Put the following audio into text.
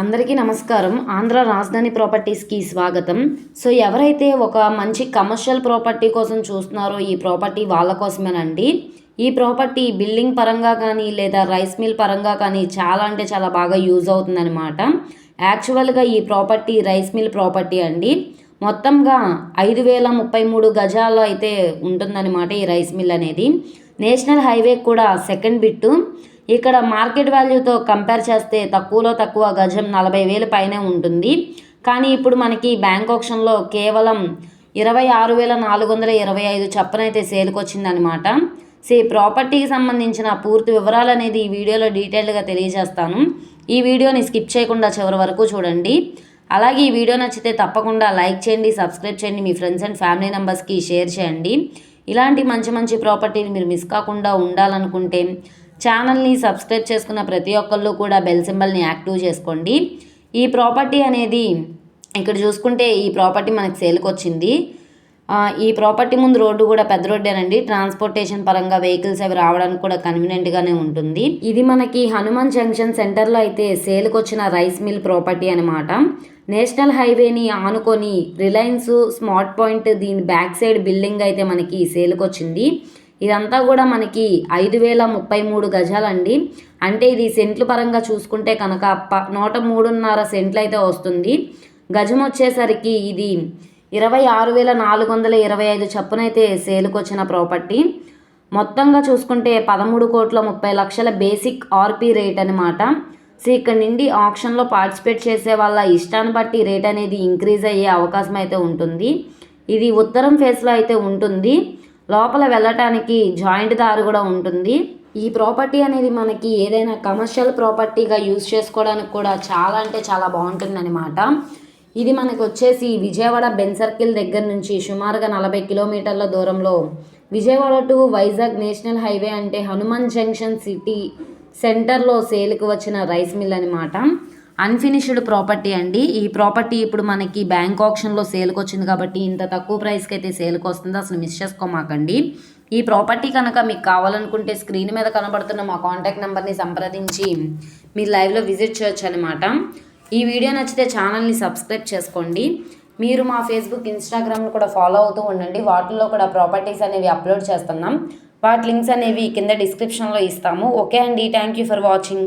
అందరికీ నమస్కారం. ఆంధ్ర రాజధాని ప్రాపర్టీస్కి స్వాగతం. సో ఎవరైతే ఒక మంచి కమర్షియల్ ప్రాపర్టీ కోసం చూస్తున్నారో ఈ ప్రాపర్టీ వాళ్ళ కోసమేనండి. ఈ ప్రాపర్టీ బిల్డింగ్ పరంగా కానీ లేదా రైస్ మిల్ పరంగా కానీ చాలా అంటే చాలా బాగా యూజ్ అవుతుందన్నమాట. యాక్చువల్గా ఈ ప్రాపర్టీ రైస్ మిల్ ప్రాపర్టీ అండి. మొత్తంగా ఐదు వేల ముప్పై మూడు గజాల్లో అయితే ఉంటుందన్నమాట ఈ రైస్ మిల్ అనేది. నేషనల్ హైవే కూడా సెకండ్ బిట్టు. ఇక్కడ మార్కెట్ వాల్యూతో కంపేర్ చేస్తే తక్కువలో తక్కువ గజం నలభై వేలు పైనే ఉంటుంది. కానీ ఇప్పుడు మనకి బ్యాంక్ ఆప్షన్లో కేవలం ఇరవై ఆరు వేల నాలుగు వందల ఇరవై ఐదు చప్పనైతే సేల్కి వచ్చిందనమాట ప్రాపర్టీకి సంబంధించిన పూర్తి వివరాలు అనేది ఈ వీడియోలో డీటెయిల్గా తెలియజేస్తాను. ఈ వీడియోని స్కిప్ చేయకుండా చివరి వరకు చూడండి. అలాగే ఈ వీడియో నచ్చితే తప్పకుండా లైక్ చేయండి సబ్స్క్రైబ్ చేయండి మీ ఫ్రెండ్స్ అండ్ ఫ్యామిలీ మెంబర్స్కి షేర్ చేయండి. ఇలాంటి మంచి మంచి ప్రాపర్టీని మీరు మిస్ కాకుండా ఉండాలనుకుంటే ఛానల్ని సబ్స్క్రైబ్ చేసుకున్న ప్రతి ఒక్కళ్ళు కూడా బెల్ సింబల్ని యాక్టివ్ చేసుకోండి. ఈ ప్రాపర్టీ అనేది ఇక్కడ చూసుకుంటే ఈ ప్రాపర్టీ మనకి సేల్కి వచ్చింది. ఈ ప్రాపర్టీ ముందు రోడ్డు కూడా పెద్ద రోడ్డేనండి. ట్రాన్స్పోర్టేషన్ పరంగా వెహికల్స్ అవి రావడానికి కూడా కన్వీనియంట్గానే ఉంటుంది. ఇది మనకి హనుమాన్ జంక్షన్ సెంటర్లో అయితే సేల్కి వచ్చిన రైస్ మిల్ ప్రాపర్టీ అనమాట నేషనల్ హైవేని ఆనుకొని రిలయన్స్ స్మార్ట్ పాయింట్ దీని బ్యాక్ సైడ్ బిల్డింగ్ అయితే మనకి సేల్కి వచ్చింది. ఇదంతా కూడా మనకి ఐదు వేల ముప్పై మూడు గజాలండి. అంటే ఇది సెంట్లు పరంగా చూసుకుంటే కనుక ప నూట మూడున్నర సెంట్లు అయితే వస్తుంది. గజం వచ్చేసరికి ఇది ఇరవై ఆరు వేల నాలుగు వందల ఇరవై ఐదు చప్పునైతే సేలుకు వచ్చిన ప్రాపర్టీ. మొత్తంగా చూసుకుంటే పదమూడు కోట్ల ముప్పై లక్షల బేసిక్ ఆర్పి రేట్ అనమాట సో ఇక్కడ నుండి ఆప్షన్లో పార్టిసిపేట్ చేసే వాళ్ళ ఇష్టాన్ని బట్టి రేట్ అనేది ఇంక్రీజ్ అయ్యే అవకాశం అయితే ఉంటుంది. ఇది ఉత్తరం ఫేస్లో అయితే ఉంటుంది. లోపల వెళ్ళటానికి జాయింట్ దారి కూడా ఉంటుంది. ఈ ప్రాపర్టీ అనేది మనకి ఏదైనా కమర్షియల్ ప్రాపర్టీగా యూజ్ చేసుకోవడానికి కూడా చాలా అంటే చాలా బాగుంటుందన్నమాట. ఇది మనకు వచ్చేసి విజయవాడ బెన్ సర్కిల్ దగ్గర నుంచి సుమారుగా నలభై కిలోమీటర్ల దూరంలో Vijayawada to Vizag national highway అంటే హనుమాన్ జంక్షన్ సిటీ సెంటర్లో సేల్కి వచ్చిన రైస్ మిల్ అనమాట అన్ఫినిష్డ్ ప్రాపర్టీ అండి. ఈ ప్రాపర్టీ ఇప్పుడు మనకి బ్యాంక్ ఆప్షన్లో సేల్కి వచ్చింది కాబట్టి ఇంత తక్కువ ప్రైస్కి అయితే సేల్కి వస్తుంది. అసలు మిస్ చేసుకోమాకండి. ఈ ప్రాపర్టీ కనుక మీకు కావాలనుకుంటే స్క్రీన్ మీద కనబడుతున్న మా కాంటాక్ట్ నెంబర్ని సంప్రదించి మీరు లైవ్లో విజిట్ చేయొచ్చు అనమాట ఈ వీడియో నచ్చితే ఛానల్ని సబ్స్క్రైబ్ చేసుకోండి. మీరు మా ఫేస్బుక్ ఇన్స్టాగ్రామ్ను కూడా ఫాలో అవుతూ ఉండండి. వాటిల్లో కూడా ప్రాపర్టీస్ అనేవి అప్లోడ్ చేస్తున్నాం. వాటి లింక్స్ అనేవి కింద డిస్క్రిప్షన్లో ఇస్తాము. ఓకే అండి. Thank you for watching